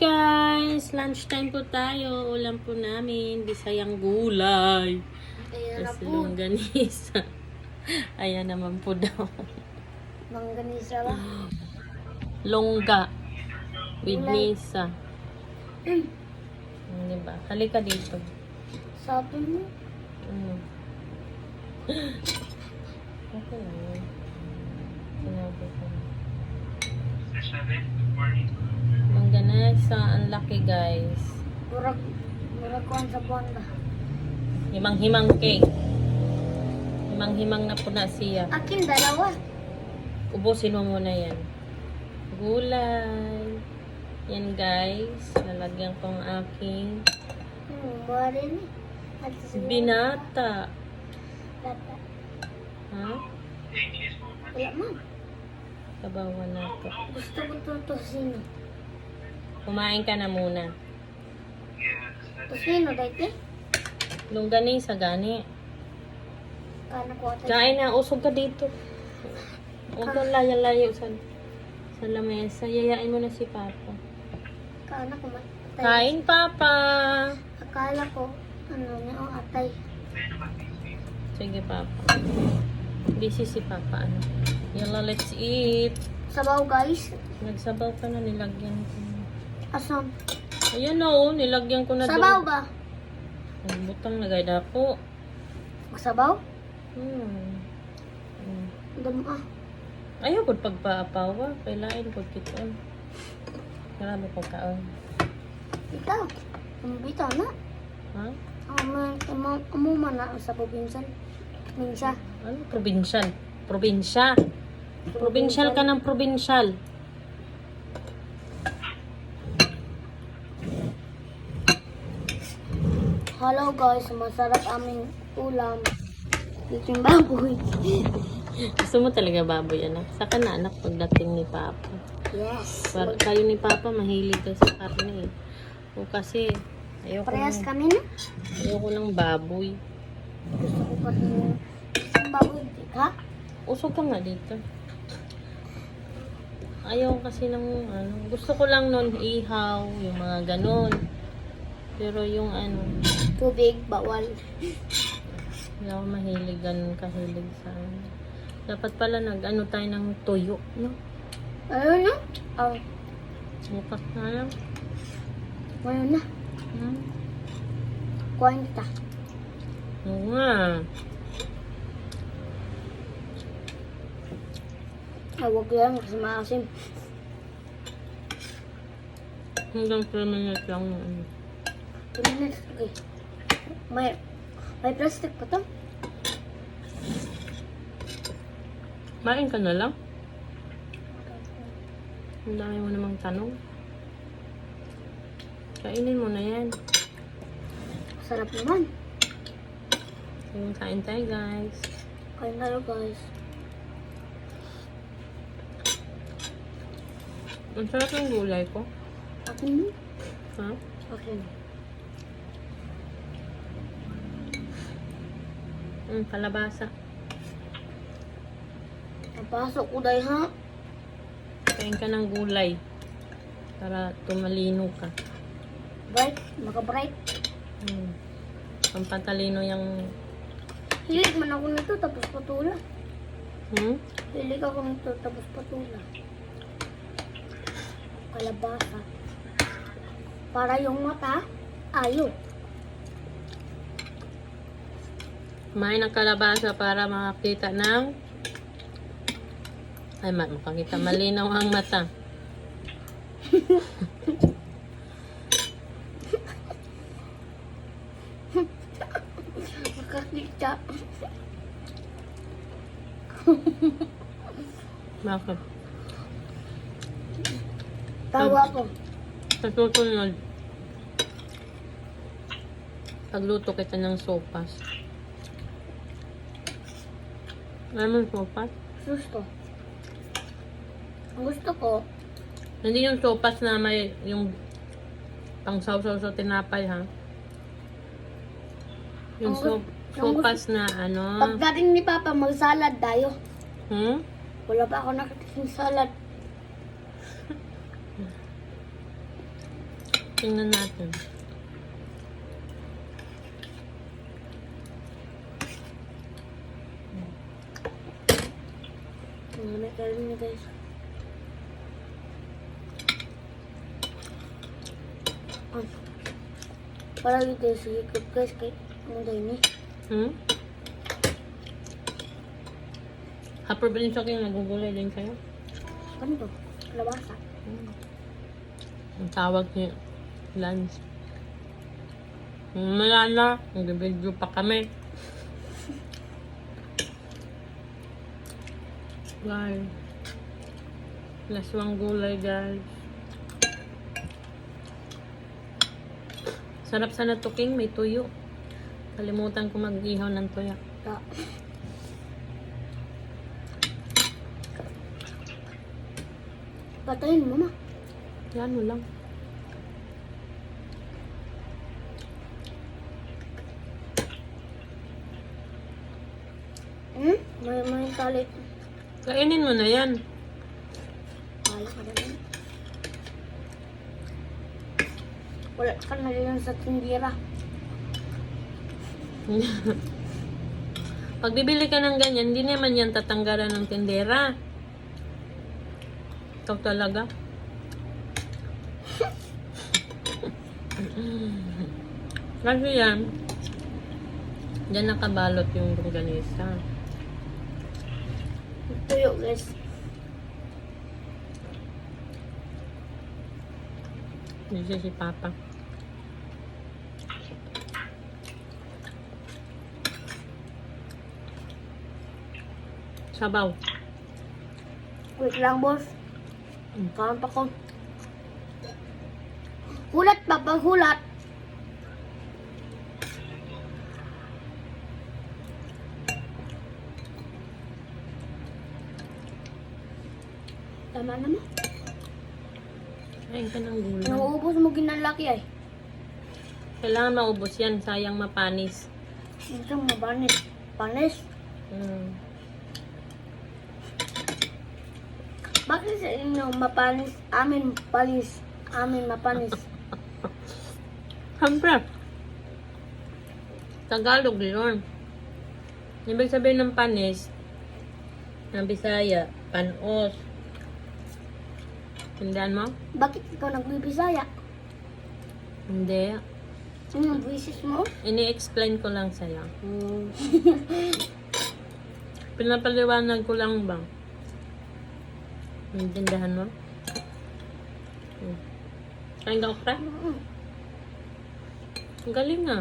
guys! Lunchtime po tayo. Ulam po namin. Bisayang gulay. Ayan na Tapos po. longganisa. Ayan naman po daw. Mangganisa ba? Longga. With Gulay. nisa. Mm. Hmm, Diba? Halika dito. Sabi mo. Mm. Okay lang. Sinabi ko. Longganisa. Ang laki guys. Murag, murag kuhan sa bonda. Himang-himang cake. Himang-himang na po na siya. Akin dalawa. Ubusin mo muna yan. Gulay. Yan guys. Lalagyan ko ang aking Hmm, sa binata. Lata. Ha? Wala man. Sabawan na to. Gusto ko to tosino. Kumain ka na muna. Tosino, dahil Longganisa gani. Ko ata. Kain na. Usog ka dito. Huwag kang layo-layo sa, sa lamesa. Yayain mo na si Papa. Kana ko. Kain, Papa! Akala ko, ano niya, oh, atay. Sige, Papa. Busy si Papa. Ano? Yalla, let's eat. Sabaw, guys. Nagsabaw ka na, nilagyan ko na. Asam. Ayan na oh, nilagyan ko na Sabaw doon. ba? Ang butang lagay na po. Magsabaw? Hmm. Hmm. Dum ah. Ayaw ko pagpaapawa. Kailain ko kiton. Marami pagkaon. Ikaw. Kumbita na. Ha? Amo man na sa probinsan. Minsa. Ano? Provincial. Probinsya. Provincial ka ng provincial. Hello guys, masarap aming ulam. Dito yung baboy. Gusto mo talaga baboy, anak? Saka na, anak, pagdating ni Papa. Yes. Para kayo ni Papa, mahilig ka sa karne. eh. O kasi, ayoko Parehas lang, kami na. ayoko lang baboy. Gusto ko pa rin isang baboy. Ha? Usog ka nga dito. Ayaw kasi ng ano, gusto ko lang nun ihaw, yung mga ganon. Pero yung ano, Tubig, bawal. hindi ako mahilig, ganun kahilig sa ano. Dapat pala nag ano tayo ng tuyo, no? Ayun na. Oh, Bukas na lang. ayun na. Hmm? Kita. Oo nga. Huwag yan kasi maasim. Hanggang 3 minutes lang yung ano. Two minutes. Okay. May, may plastic pa to. Main ka na lang. Ang dami mo namang tanong. Kainin mo na yan. Sarap naman. Yung kain tayo guys. Kain lang guys. Ang sarap ng gulay ko. Akin. Ha? Akin. Mm, kalabasa. Napasok ko dahil ha. Kain ka ng gulay. Para tumalino ka. Bright. Maka-bright. Hmm. Pampatalino yung... Hilig man ako nito tapos patula. Hmm? Hilig ako nito tapos patula. Kalabasa. Para yung mata, ayaw. Kumain ng kalabasa para makakita ng... Ay, ma makakita. Malinaw ang mata. Makakita. Bakit? Tawa ko. Sa susunod, pagluto kita ng sopas. Alam mo yung sopas? Gusto. Gusto ko, Hindi yung sopas na may yung pang sausaw sa tinapay ha. Yung Ang ang sopas na ano. pagdating ni Papa, mag-salad tayo. Hmm? Wala pa ako nakatikim salad. Tingnan natin. Ano na karon niya guys. Ay. Para dito si Jacob guys kay ano daw ni. Hmm? Happer ba rin sa akin? Nagugulay din kayo? Ano to? Kalabasa. Hmm. Ang tawag niya, lunch. Wala na. Nag-video pa kami. Guys. Laswang gulay, guys. Sarap sana to, King. May tuyo. Kalimutan ko mag-ihaw ng tuya. Ta. Patayin mo ma. Yan mo lang. Hmm? May may tali. Kainin mo na yan. Wala ka na. Wala ka na rin sa tindira. Pag bibili ka ng ganyan, hindi naman yan tatanggalan ng tindera. Ikaw talaga. Kasi yan, dyan nakabalot yung longganisa. Tuyo guys. Hindi si Papa. Sabaw. Wait lang boss. Mm. Pa ko. Hulat pa pag hulat. Tama naman. Kain ka ng gulay. Nauubos mo ginalaki ay. Kailangan maubos yan. Sayang mapanis. Ito mabanis. Panis. Mm. Bakit sa inyo mapanis? Amin palis. Amin mapanis. Siyempre. Tagalog yun. Ibig sabihin ng panis, ng Bisaya, panos. Tindihan mo? Bakit ikaw nagbibisaya? Hindi. Ano yung buwisis mo? Ini-explain ko lang sa'yo. Hmm. Pinapaliwanag ko lang ba? Naintindihan mo? Hmm. Kain ka okra? Mm. Ang galing nga.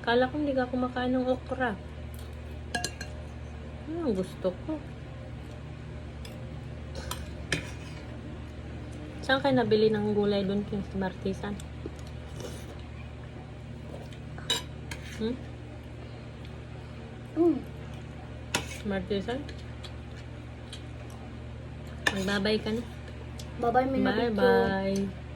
Kala ko hindi ka kumakain ng okra. Ano ang gusto ko? Saan kayo nabili ng gulay doon king sa Martisan? Hmm? Mm. Martisan? Magbabay ka na. Babay, may Bye-bye.